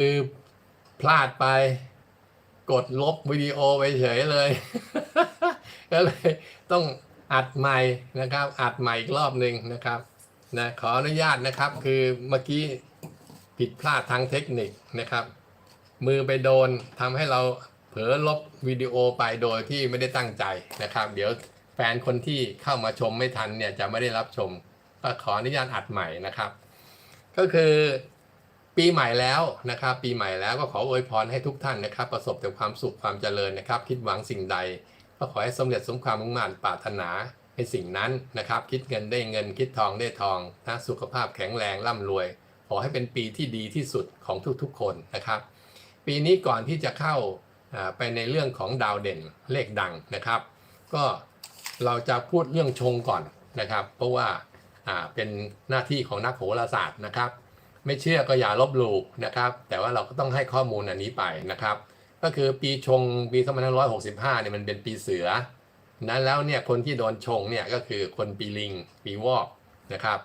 คือพลาดไป กดลบวิดีโอไปเฉยเลย ก็เลยต้องอัดใหม่นะครับ อัดใหม่อีกรอบหนึ่งนะครับนะขออนุญาตนะครับคือเมื่อกี้ผิดพลาดทางเทคนิคนะครับ มือไปโดนทำให้เราเผลอลบวิดีโอไปโดยที่ไม่ได้ตั้งใจนะครับ เดี๋ยวแฟนคนที่เข้ามาชมไม่ทันเนี่ยจะไม่ได้รับชมก็ขออนุญาตอัดใหม่นะครับ ก็คือ ปีใหม่แล้วนะครับ ปีใหม่แล้วก็ขออวยพรให้ทุกท่านนะครับ ประสบแต่ความสุขความเจริญนะครับ คิดหวังสิ่งใด ก็ขอให้สำเร็จสมความมุ่งมั่นปรารถนาในสิ่งนั้นนะครับ คิดเงินได้เงินคิดทองได้ทองนะสุขภาพแข็งแรงร่ำรวย ขอให้เป็นปีที่ดีที่สุดของทุกๆ คนนะครับ ปีนี้ก่อนที่จะเข้าไปในเรื่องของดาวเด่นเลขดังนะครับ ก็เราจะพูดเรื่องชงก่อนนะครับ เพราะว่าเป็นหน้าที่ของนักโหราศาสตร์นะครับ ไม่เชื่อก็อย่าลบหลู่นะครับ แต่ว่าเราก็ต้องให้ข้อมูลอันนี้ไปนะครับ ก็คือปีชงปี2565เนี่ยมันเป็นปีเสือ นั้นแล้วเนี่ยคนที่โดนชงเนี่ยก็คือคนปีลิง ปีวอกนะครับ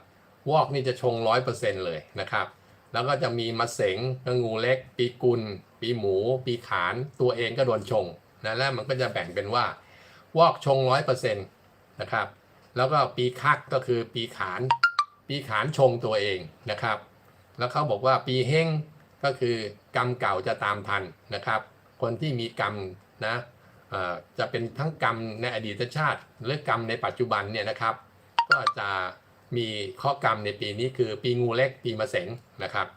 วอกนี่จะชงร้อยเปอร์เซ็นต์เลยนะครับ แล้วก็จะมีมาเสงงูเล็ก ปีกุล ปีหมู ปีขานตัวเองก็โดนชงนะแล้วมันก็จะแบ่งเป็นว่าวอกชงร้อยเปอร์เซ็นต์นะครับ แล้วก็ปีคักก็คือปีขาน ปีขานชงตัวเองนะครับ แล้วเขาบอกว่าปีเฮงก็คือกรรมเก่าจะตามทันนะครับ คนที่มีกรรมนะจะเป็นทั้งกรรมในอดีตชาติ หรือกรรมในปัจจุบันเนี่ยนะครับ ก็จะมีข้อกรรมในปีนี้คือปีงูเล็กปีมะเสงนะครับ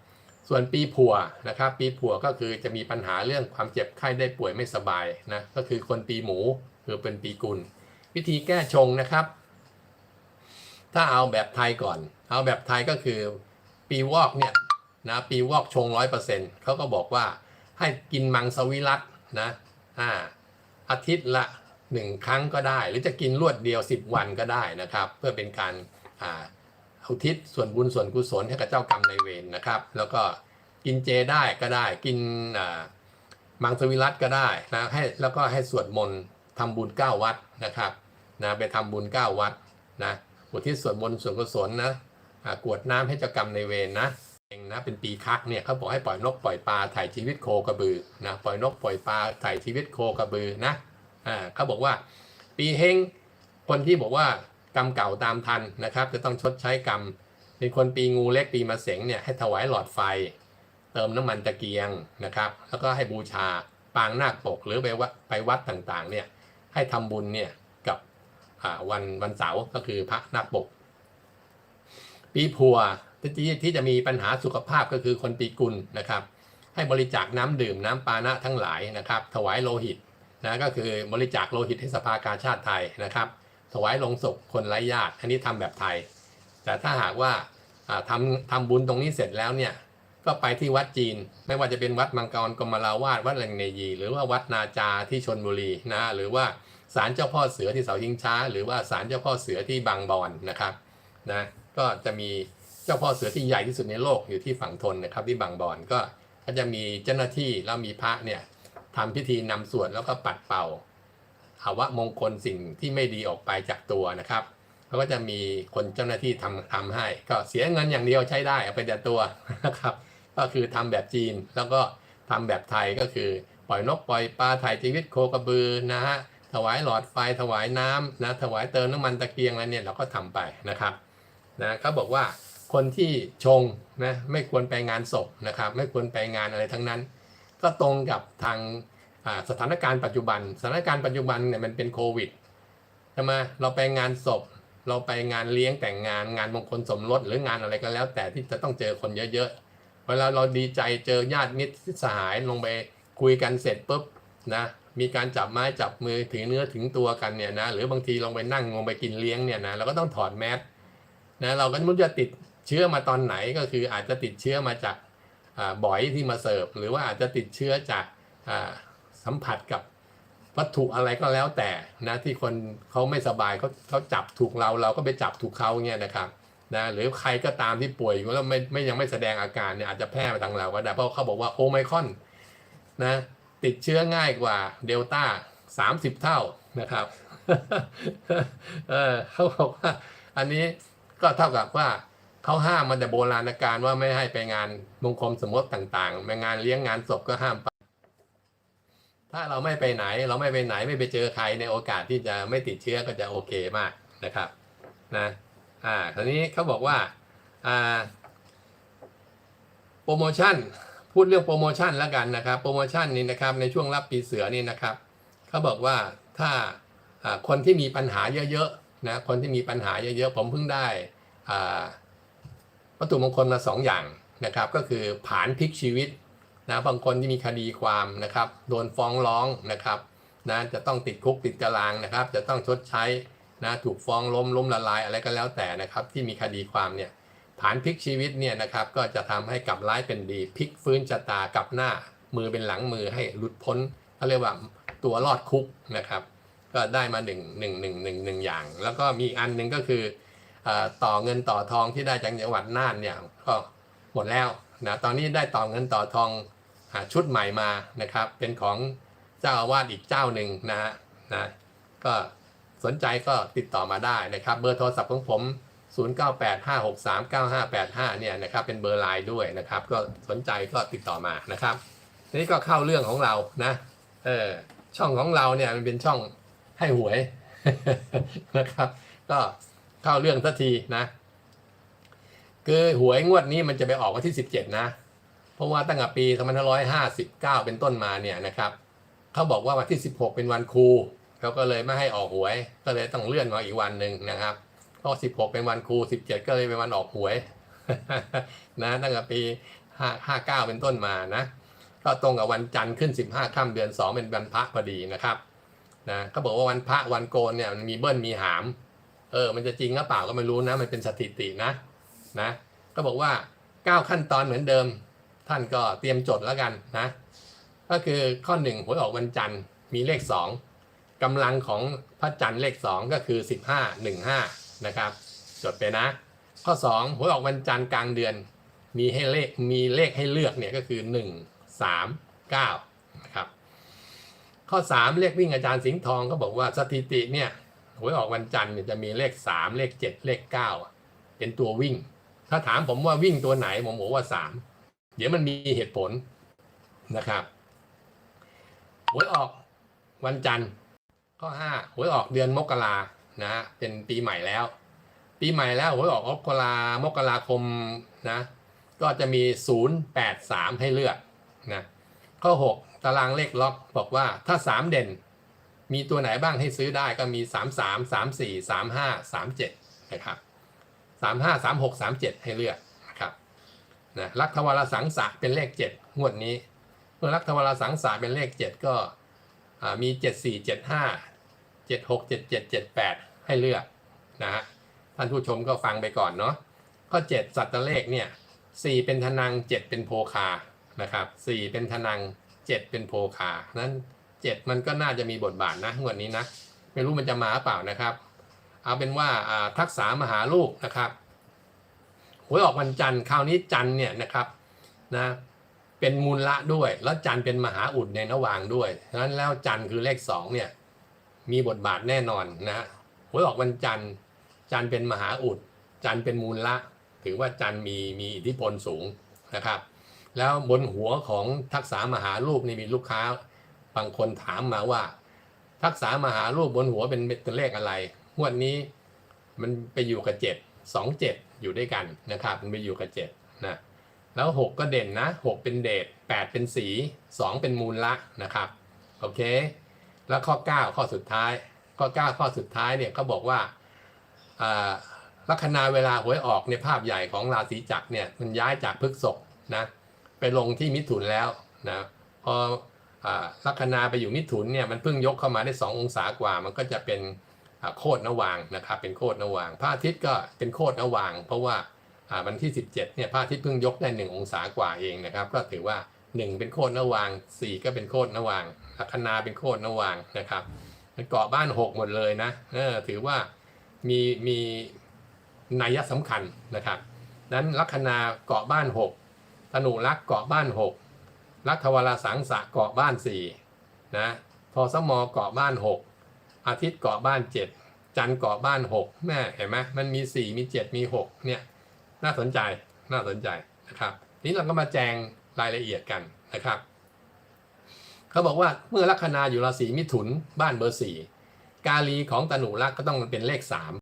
ส่วนปีผัวนะครับปีผัวก็คือจะมีปัญหาเรื่องความเจ็บไข้ได้ป่วยไม่สบายนะก็คือคนปีหมูคือเป็นปีกุล วิธีแก้ชงนะครับ ถ้าเอาแบบไทยก่อน เอาแบบไทยก็คือ ปีวอกเนี่ยนะปีวอกชงร้อยเปอร์เซ็นต์เขาก็บอกว่าให้กินมังสวิรัตนะอ่าอาทิตย์ละหนึ่งครั้งก็ได้ หรือจะกินรวดเดียว 10 วันก็ได้นะครับ เพื่อเป็นการอ่าอุทิศส่วนบุญส่วนกุศลให้กับเจ้ากรรมนายเวรนะครับ แล้วก็กินเจได้ก็ได้กินอ่ามังสวิรัตก็ได้นะให้แล้วก็ให้สวดมนต์ทำบุญ9วัดนะครับนะไปทำบุญ9วัดนะอุทิศส่วนบนต์ส่วนกุศลนะ กวดน้ำให้เจ้ากรรมในเวรนะเองนะเป็นปีคักเนี่ยเขาบอกให้ปล่อยนกปล่อยปลาถ่ายชีวิตโคกระบือนะปล่อยนกปล่อยปลาถ่ายชีวิตโคกระบือนะอ่าเขาบอกว่า ปีเฮงคนที่บอกว่ากรรมเก่าตามทันนะครับ จะต้องชดใช้กรรม เป็นคนปีงูเล็กปีมะเสงเนี่ยให้ถวายหลอดไฟ เติมน้ำมันตะเกียงนะครับ แล้วก็ให้บูชาปางนาคปกหรือไปวัดไปวัดต่างๆเนี่ยให้ทำบุญเนี่ยกับวันวันเสาร์ก็คือพระนาคปก ปีผัวที่ที่จะมีปัญหาสุขภาพก็คือคนปีกุลนะครับ ให้บริจาคน้ำดื่มน้ำปานะทั้งหลายนะครับ ถวายโลหิตนะก็คือบริจาคโลหิตให้สภากาชาติไทยนะครับ ถวายลงศพคนไร้ญาติอันนี้ทำแบบไทย แต่ถ้าหากว่าทำทำบุญตรงนี้เสร็จแล้วเนี่ยก็ไปที่วัดจีน ไม่ว่าจะเป็นวัดมังกรกมราวาสวัดแหลงเนยี หรือว่าวัดนาจาที่ชนบุรีนะหรือว่าศาลเจ้าพ่อเสือที่เสาชิงช้า หรือว่าศาลเจ้าพ่อเสือที่บางบอนนะครับนะ ก็จะมีเจ้าพ่อเสือที่ใหญ่ที่สุดในโลกอยู่ที่ฝั่งทนนะครับที่บางบอนก็ก็จะมีเจ้าหน้าที่แล้วมีพระเนี่ยทำพิธีนำสวดแล้วก็ปัดเป่าอาวะมงคลสิ่งที่ไม่ดีออกไปจากตัวนะครับเขาก็จะมีคนเจ้าหน้าที่ทำทำให้ ก็เสียเงินอย่างเดียวใช้ได้เอาไปแต่ตัวนะครับ ก็คือทำแบบจีนแล้วก็ทำแบบไทยก็คือปล่อยนกปล่อยปลาถ่ายชีวิตโคกระบือนะฮะถวายหลอดไฟถวายน้ำนะถวายเติมน้ำมันตะเกียงอะไรเนี่ยเราก็ทำไปนะครับ นะเขาบอกว่าคนที่ชงนะไม่ควรไปงานศพนะครับไม่ควรไปงานอะไรทั้งนั้น ก็ตรงกับทางสถานการณ์ปัจจุบัน สถานการณ์ปัจจุบันเนี่ยมันเป็นโควิดใช่ไหมเราไปงานศพ เราไปงานเลี้ยงแต่งงานงานมงคลสมรสหรืองานอะไรก็แล้ว แต่ที่จะต้องเจอคนเยอะๆเวลาเราดีใจเจอญาติมิตรสหายลงไปคุยกันเสร็จปุ๊บนะมีการจับไม้จับมือถึงเนื้อถึงตัวกันเนี่ยนะหรือบางทีลงไปนั่งลงไปกินเลี้ยงเนี่ยนะเราก็ต้องถอดแมส นะเราก็ไม่รู้จะติดเชื้อมาตอนไหนก็คืออาจจะติดเชื้อมาจากบ่อยที่มาเสิร์ฟ หรือว่าอาจจะติดเชื้อจากสัมผัสกับวัตถุอะไรก็แล้วแต่นะที่คนเขาไม่สบายเขาเขาจับถูกเราเราก็ไปจับถูกเขาเนี่ยนะครับนะหรือใครก็ตามที่ป่วยอยู่แล้วไม่ไม่ยังไม่แสดงอาการเนี่ยอาจจะแพร่ไปทางเราก็ได้เพราะเขาบอกว่าโอไมคอนนะติดเชื้อง่ายกว่าเดลต้าสามสิบเท่านะครับ เออเขาบอกว่าอันนี้ ก็เท่ากับว่าเขาห้ามมาแต่โบราณกาลว่าไม่ให้ไปงานมงคลสมมติต่างๆไปงานเลี้ยงงานศพก็ห้ามไปถ้าเราไม่ไปไหนเราไม่ไปไหนไม่ไปเจอใครในโอกาสที่จะไม่ติดเชื้อก็จะโอเคมากนะครับนะอ่าทีนี้เขาบอกว่าอ่าโปรโมชั่นพูดเรื่องโปรโมชั่นแล้วกันนะครับโปรโมชั่นนี้นะครับในช่วงรับปีเสือนี่นะครับเขาบอกว่าถ้าอ่าคนที่มีปัญหาเยอะๆ นะคนที่มีปัญหาเยอะๆผมเพิ่งได้วัตถุมงคลมาสองอย่างนะครับ ก็คือผานพลิกชีวิตนะบางคนที่มีคดีความนะครับโดนฟ้องร้องนะครับนะจะต้องติดคุกติดตารางนะครับ จะต้องชดใช้นะถูกฟ้องล้มล้มละลายอะไรก็แล้วแต่นะครับ ที่มีคดีความเนี่ยฐานพลิกชีวิตเนี่ยนะครับ ก็จะทำให้กลับร้ายเป็นดีพลิกฟื้นชะตากลับหน้ามือเป็นหลังมือให้หลุดพ้นเขาเรียกว่าตัวรอดคุกนะครับ ก็ได้มาหนึ่งหนึ่งหนึ่งหนึ่งหนึ่งอย่าง แล้วก็มีอีกอันหนึ่งก็คืออต่อเงินต่อทองที่ได้จากจังหวัดน่านเนี่ยก็หมดแล้วนะตอนนี้ได้ต่อเงินต่อทองหาชุดใหม่มานะครับ เป็นของเจ้าอาวาสอีกเจ้าหนึ่งนะฮะนะก็สนใจก็ติดต่อมาได้นะครับ เบอร์โทรศัพท์ของผม 0985639585 เนี่ยนะครับเป็นเบอร์ไลน์ด้วยนะครับ ก็สนใจก็ติดต่อมานะครับทีนี้ก็เข้าเรื่องของเรานะเออช่องของเราเนี่ยมันเป็นช่อง ให้หวยนะครับ ก็เข้าเรื่องสักทีนะ คือหวยงวดนี้มันจะไปออกวันที่ 17 นะ เพราะว่าตั้งแต่ปี2559 เป็นต้นมาเนี่ยนะครับเขาบอกว่าวันที่ 16 เป็นวันครูเขาก็เลยไม่ให้ออกหวย ก็เลยต้องเลื่อนมาอีกวันหนึ่งนะครับเพราะ16 เป็นวันครู 17 ก็เลยเป็นวันออกหวยนะตั้งแต่ปี5 59 เป็นต้นมานะ ก็ตรงกับวันจันทร์ขึ้น 15ค่ำเดือน 2 เป็นวันพระพอดีนะครับ นะก็บอกว่าวันพระวันโกนเนี่ยมีเบิ้ลมีหาม เออ มันจะจริงหรือเปล่าก็ไม่รู้นะ มันเป็นสถิตินะนะ ก็บอกว่า 9 ขั้นตอนเหมือนเดิม ท่านก็เตรียมจดแล้วกันนะ ก็คือข้อ1หวยออกวันจันทร์มีเลข 2 กำลังของพระจันทร์เลข 2 ก็คือ 15 15 นะครับ จดไปนะ ข้อ 2หวยออกวันจันทร์กลางเดือน มีให้เลขมีเลขให้เลือกเนี่ยก็คือ 1 3 9 ข้อสามเลขวิ่งอาจารย์สิงห์ทองก็บอกว่าสถิติเนี่ยหวยออกวันจันทร์เนี่ยจะมีเลขสามเลขเจ็ดเลขเก้าเป็นตัววิ่ง ถ้าถามผมว่าวิ่งตัวไหนผมบอกว่าสามเดี๋ยวมันมีเหตุผลนะครับหวยออกวันจันทร์ข้อห้าหวยออกเดือนมกรานะฮะเป็นปีใหม่แล้ว ปีใหม่แล้วหวยออกมกรามกราคมนะก็จะมีศูนย์แปดสามให้เลือกนะข้อหก ตารางเลขล็อกบอกว่าถ้าสามเด่น มีตัวไหนบ้างให้ซื้อได้ก็มีสามสามสามสี่สามห้าสามเจ็ดนะครับสามห้าสามหกสามเจ็ดให้เลือกนะครับนะลักทวารสังสะเป็นเลขเจ็ดงวดนี้ เมื่อลักทวารสังสะเป็นเลขเจ็ดก็มีเจ็ดสี่เจ็ดห้าเจ็ดหกเจ็ดเจ็ดเจ็ดแปดให้เลือกนะฮะท่านผู้ชมก็ฟังไปก่อนเนาะข้อเจ็ดสัตว์เลขเนี่ยสี่เป็นธนังเจ็ดเป็นโพคานะครับสี่เป็นธนัง เจ็ดเป็นโพคานั้นเจ็ดมันก็น่าจะมีบทบาทนะงวดนี้นะ ไม่รู้มันจะมาหรือเปล่านะครับ เอาเป็นว่าทักษะมหาลูกนะครับหวยออกวันจันทร์คราวนี้จันทร์เนี่ยนะครับนะเป็นมูลละด้วย แล้วจันทร์เป็นมหาอุดในระหว่างด้วยฉะนั้นแล้วจันทร์คือเลขสองเนี่ยมีบทบาทแน่นอนนะฮะหวยออกวันจันทร์จันทร์เป็นมหาอุด จันทร์เป็นมูลละ ถือว่าจันทร์มีมีอิทธิพลสูงนะครับ แล้วบนหัวของทักษะมหาลูกนี่มีลูกค้าบางคนถามมาว่า ทักษะมหาลูกบนหัวเป็นเป็นเลขอะไรงวดนี้มันไปอยู่กับเจ็ดสองเจ็ดอยู่ด้วยกันนะครับ มันไปอยู่กับเจ็ดนะแล้วหกก็เด่นนะหกเป็นเดชแปดเป็นสีสองเป็นมูลละนะครับโอเค แล้วข้อเก้าข้อสุดท้ายข้อเก้าข้อสุดท้ายเนี่ยเขาบอกว่าอ่าลัคนาเวลาหวยออกในภาพใหญ่ของราศีจักรเนี่ยมันย้ายจากพฤกษภนะ ไปลงที่มิถุนแล้วนะพอลัคนาไปอยู่มิถุนเนี่ยมันเพิ่งยกเข้ามาได้ 2 องศากว่า มันก็จะเป็นโคตรนวางนะครับเป็นโคตรนวางพระอาทิตย์ก็เป็นโคตรนวาง เพราะว่าวันที่ 17เนี่ยพระอาทิตย์เพิ่งยกได้ 1 องศากว่าเองนะครับ ก็ถือว่า 1 เป็นโคตรนวาง 4 ก็เป็นโคตรนวางลัคนาเป็นโคตรนวางนะครับมันเกาะบ้าน 6 หมดเลยนะเออถือว่ามีมีนัยสำคัญนะครับนั้นลัคนาเกาะบ้าน 6 ธนูรักษ์เกาะบ้าน6ลักทวารสังสะเกาะบ้าน4นะพอสมอเกาะบ้าน 6 อาทิตย์เกาะบ้าน 7 จันทร์เกาะบ้าน 6 แม่เห็นไหมมันมี 4 มี 7 มี 6 เนี่ย น่าสนใจน่าสนใจนะครับทีนี้เราก็มาแจงรายละเอียดกันนะครับเขาบอกว่าเมื่อลัคนาอยู่ราศีมิถุนบ้านเบอร์สี่กาลีของตนุรักษ์ก็ต้องเป็นเลขสาม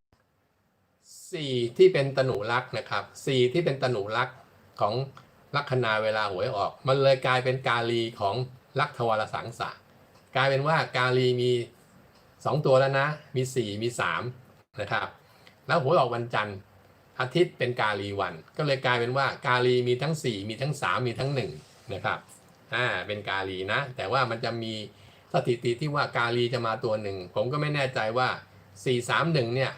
สี่ที่เป็นตนุรักษ์นะครับสี่ที่เป็นตนุรักษ์ของ ลัคนาเวลาหวยออก มันเลยกลายเป็นกาลีของลักทวารสังสะกลายเป็นว่ากาลีมีสองตัวแล้วนะ มีสี่มีสามนะครับ แล้วหวยออกวันจันทร์อาทิตย์เป็นกาลีวัน ก็เลยกลายเป็นว่ากาลีมีทั้ง 4 มีทั้ง 3 มีทั้ง 1 นะครับอ่าเป็นกาลีนะ แต่ว่ามันจะมีสถิติที่ว่ากาลีจะมาตัวหนึ่ง ผมก็ไม่แน่ใจว่า 4 3 1 เนี่ย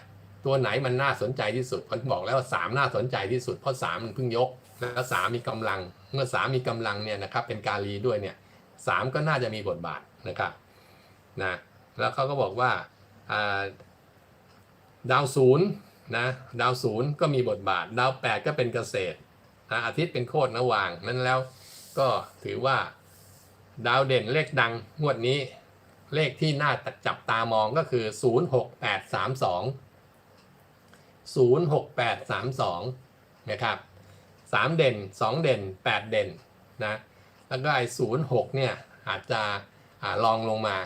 ตัวไหนมันน่าสนใจที่สุดผมบอกแล้วว่า 3 น่าสนใจที่สุดเพราะ 3 มันเพิ่งยก แล้ว3มีกำลัง เมื่อ3มีกำลังเนี่ยนะครับเป็นกาลีด้วยเนี่ยสามก็น่าจะมีบทบาทนะครับนะแล้วเขาก็บอกว่าดาวศูนย์นะดาวศูนย์ก็มีบทบาท ดาวแปดก็เป็นเกษตรนะอาทิตย์เป็นโคตรนวางนั้นแล้วก็ถือว่าดาวเด่นเลขดังงวดนี้เลขที่น่าจับตามองก็คือ 06832 06832 นะครับ 3 เด่น 2 เด่น 8 เด่นนะแล้วก็ไอ้06เนี่ยอาจจะอาลองลงมา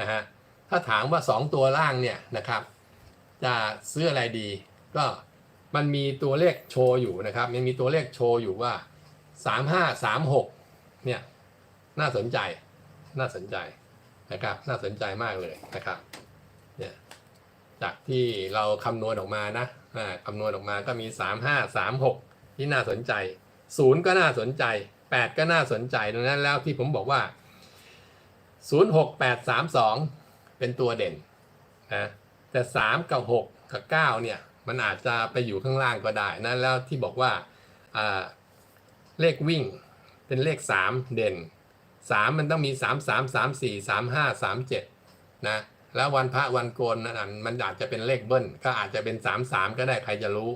นะฮะถ้าถามว่า 2 ตัวล่างเนี่ยนะครับ จะซื้ออะไรดี ก็มันมีตัวเลขโชว์อยู่นะครับมันมีตัวเลขโชว์อยู่ว่า 35 36เนี่ยน่าสนใจน่าสนใจนะครับน่าสนใจมากเลยนะครับเนี่ยจากที่เราคำนวณออกมานะคำนวณออกมาก็มี 35 36 ที่น่าสนใจ0ก็น่าสนใจ8ก็น่าสนใจดังนั้นแล้วที่ผมบอกว่า06832เป็นตัวเด่นนะแต่3กับ6กับ9เนี่ยมันอาจจะไปอยู่ข้างล่างก็ได้นะแล้วที่บอกว่าอ่าเลขวิ่งเป็นเลข 3 เด่น 3 มันต้องมี 3 3 3 4 3 5 3 7นะแล้ววันพระวันโกนนั่นมันอาจจะเป็นเลขเบิ้ลก็อาจจะเป็น 3 3 ก็ได้ใครจะรู้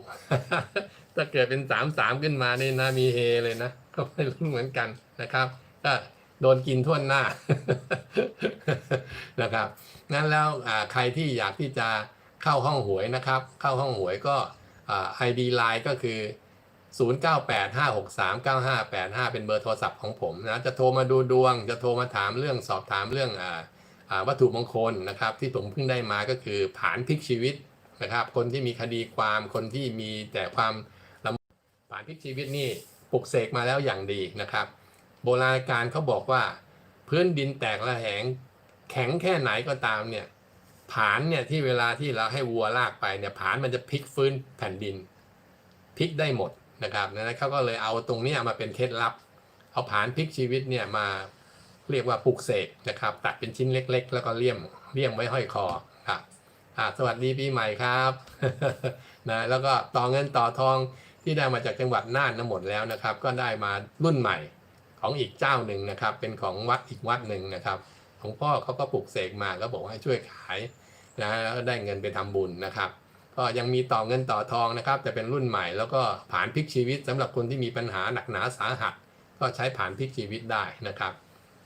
ถ้าเกิดเป็น3 3ขึ้นมานี่นะมีเฮเลยนะก็ไม่รู้เหมือนกันนะครับก็โดนกินท่วหน้านะครับงั้นแล้วอ่าใครที่อยากที่จะเข้าห้องหวยนะครับ เข้าห้องหวยก็อ่า ID Line ก็คือ 0985639585 เป็นเบอร์โทรศัพท์ของผมนะ จะโทรมาดูดวง จะโทรมาถามเรื่องสอบถามเรื่องอ่าวัตถุมงคลนะครับ ที่ผมเพิ่งได้มาก็คือผานพลิกชีวิตนะครับ คนที่มีคดีความ คนที่มีแต่ความ ลำผานพลิกชีวิตนี่ปลุกเสกมาแล้วอย่างดีนะครับ โบราณการเขาบอกว่า พื้นดินแตกระแหงแข็งแค่ไหนก็ตามเนี่ยผานเนี่ยที่เวลาที่เราให้วัวลากไปเนี่ยผานมันจะพลิกฟื้นแผ่นดินพลิกได้หมดนะครับนั้นเขาก็เลยเอาตรงนี้มาเป็นเคล็ดลับ เอาผานพลิกชีวิตเนี่ยมาเรียกว่าปลุกเสกนะครับตัดเป็นชิ้นเล็ก ๆ แล้วก็เลี่ยมเลี่ยมไว้ห้อยคอครับสวัสดีปีใหม่ครับนะแล้วก็ต่อเงินต่อทอง ที่ได้มาจากจังหวัดน่านทั้งหมดแล้วนะครับ ก็ได้มารุ่นใหม่ของอีกเจ้าหนึ่งนะครับ เป็นของวัดอีกวัดหนึ่งนะครับหลวงพ่อเขาก็ปลุกเสกมาแล้วบอกให้ช่วยขายนะแล้วก็ได้เงินไปทำบุญนะครับ ก็ยังมีต่อเงินต่อทองนะครับ แต่เป็นรุ่นใหม่แล้วก็ผ่านพลิกชีวิตสำหรับคนที่มีปัญหาหนักหนาสาหัส ก็ใช้ผ่านพลิกชีวิตได้นะครับ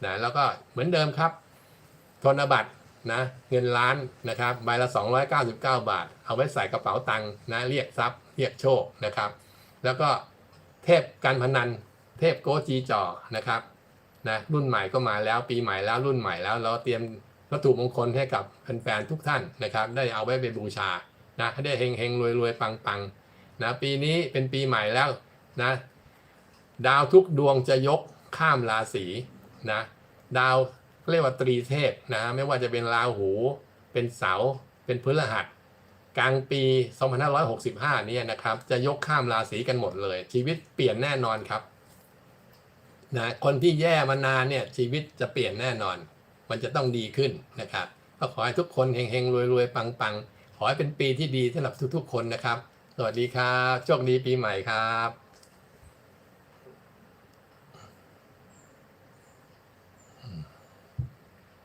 นะแล้วก็เหมือนเดิมครับธนบัตร นะเงินล้านนะครับใบละ 299 บาท เอาไว้ใส่กระเป๋าตังค์นะเรียกทรัพย์เรียกโชคนะครับ แล้วก็เทพการพนันเทพโกจีจอนะครับนะรุ่นใหม่ก็มาแล้วปีใหม่แล้วรุ่นใหม่แล้วเราเตรียมวัตถุมงคลให้กับแฟนๆทุกท่านนะครับ ได้เอาไว้ไปบูชานะให้ได้เฮงเฮงรวยรวยปังปังนะปีนี้เป็นปีใหม่แล้วนะดาวทุกดวงจะยกข้ามราศีนะดาว เรียกว่าตรีเทพนะไม่ว่าจะเป็นราหู เป็นเสา เป็นพฤหัส กลางปี 2565เนี่ยนะครับจะยกข้ามราศีกันหมดเลย ชีวิตเปลี่ยนแน่นอนครับนะคนที่แย่มานานเนี่ยชีวิตจะเปลี่ยนแน่นอน มันจะต้องดีขึ้นนะครับก็ขอให้ทุกคนเฮงๆรวยๆปังๆ ขอให้เป็นปีที่ดีสำหรับทุกๆ คนนะครับ สวัสดีครับโชคดีปีใหม่ครับ